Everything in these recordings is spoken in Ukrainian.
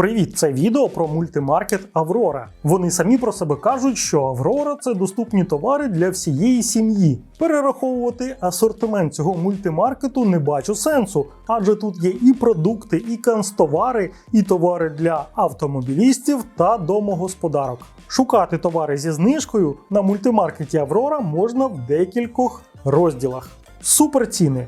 Привіт, це відео про мультимаркет Аврора. Вони самі про себе кажуть, що Аврора це доступні товари для всієї сім'ї. Перераховувати асортимент цього мультимаркету не бачу сенсу, адже тут є і продукти, і канцтовари, і товари для автомобілістів та домогосподарок. Шукати товари зі знижкою на мультимаркеті Аврора можна в декількох розділах. Суперціни.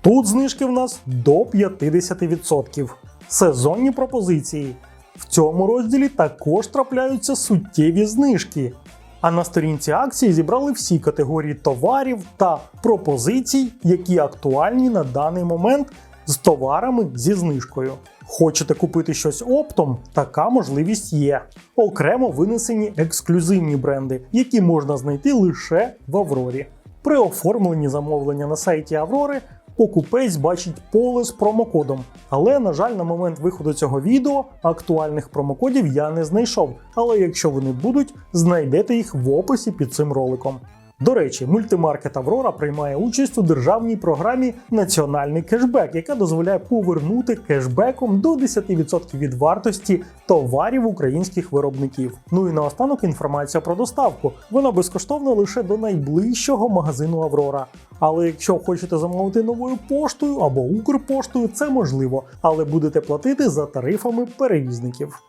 Тут знижки в нас до 50%. Сезонні пропозиції. В цьому розділі також трапляються суттєві знижки. А на сторінці акції зібрали всі категорії товарів та пропозицій, які актуальні на даний момент з товарами зі знижкою. Хочете купити щось оптом? Така можливість є. Окремо винесені ексклюзивні бренди, які можна знайти лише в Аврорі. При оформленні замовлення на сайті Аврори покупець бачить поле з промокодом. Але, на жаль, на момент виходу цього відео актуальних промокодів я не знайшов. Але якщо вони будуть, знайдете їх в описі під цим роликом. До речі, мультимаркет Аврора приймає участь у державній програмі Національний кешбек, яка дозволяє повернути кешбеком до 10% від вартості товарів українських виробників. Ну і наостанок інформація про доставку. Вона безкоштовна лише до найближчого магазину Аврора. Але якщо хочете замовити новою поштою або Укрпоштою, це можливо, але будете платити за тарифами перевізників.